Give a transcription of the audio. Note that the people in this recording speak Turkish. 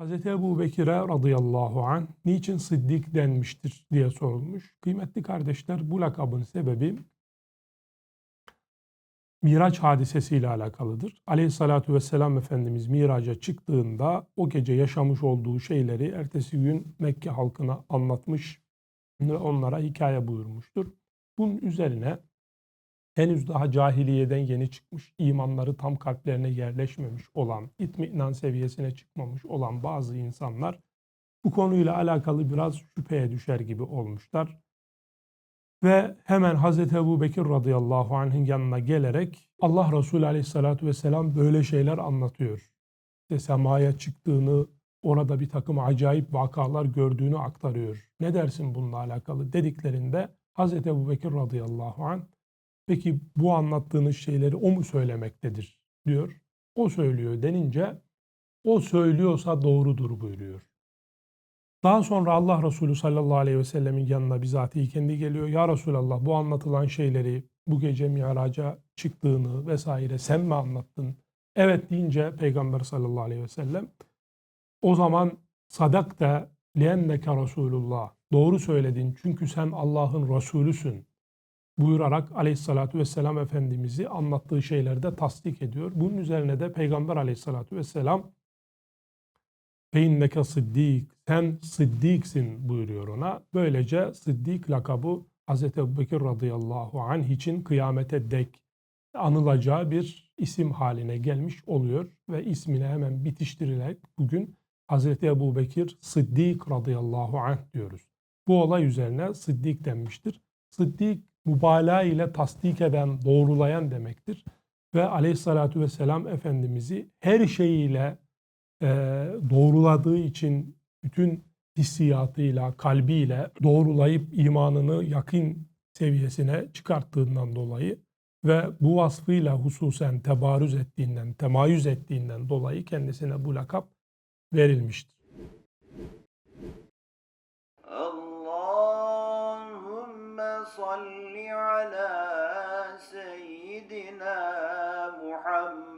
Hz. Ebu Bekir'e radıyallahu anh niçin Sıddık denmiştir diye sorulmuş. Kıymetli kardeşler bu lakabın sebebi Miraç hadisesiyle alakalıdır. Aleyhissalatu vesselam Efendimiz miraca çıktığında o gece yaşamış olduğu şeyleri ertesi gün Mekke halkına anlatmış ve onlara hikaye buyurmuştur. Bunun üzerine henüz daha cahiliyeden yeni çıkmış, imanları tam kalplerine yerleşmemiş olan, itminan seviyesine çıkmamış olan bazı insanlar bu konuyla alakalı biraz şüpheye düşer gibi olmuşlar. Ve hemen Hazreti Ebu Bekir radıyallahu anh'ın yanına gelerek Allah Resulü aleyhissalatu vesselam böyle şeyler anlatıyor. İşte semaya çıktığını, orada bir takım acayip vakalar gördüğünü aktarıyor. Ne dersin bununla alakalı dediklerinde Hazreti Ebu Bekir radıyallahu anh peki bu anlattığınız şeyleri o mu söylemektedir diyor. O söylüyor denince o söylüyorsa doğrudur buyuruyor. Daha sonra Allah Resulü sallallahu aleyhi ve sellemin yanına bizatihi kendi geliyor. Ya Resulallah bu anlatılan şeyleri bu gece miraca çıktığını vesaire sen mi anlattın? Evet deyince Peygamber sallallahu aleyhi ve sellem o zaman sadak da lienneke Resulullah doğru söyledin çünkü sen Allah'ın Resulüsün buyurarak aleyhissalatü vesselam Efendimiz'i anlattığı şeylerde tasdik ediyor. Bunun üzerine de Peygamber aleyhissalatü vesselam ve inneke sıddik, sen sıddiksin buyuruyor ona. Böylece sıddik lakabı Hz. Ebubekir radıyallahu anh için kıyamete dek anılacağı bir isim haline gelmiş oluyor. Ve ismine hemen bitiştirilerek bugün Hz. Ebu Bekir Sıddik radıyallahu anh diyoruz. Bu olay üzerine Sıddik denmiştir. Sıddik mübalağa ile tasdik eden, doğrulayan demektir. Ve aleyhissalatü vesselam Efendimiz'i her şeyiyle e, doğruladığı için bütün hissiyatıyla, kalbiyle doğrulayıp imanını yakın seviyesine çıkarttığından dolayı ve bu vasfıyla hususen tebarüz ettiğinden, temayüz ettiğinden dolayı kendisine bu lakap verilmiştir. Allahümme salli على سيدنا محمد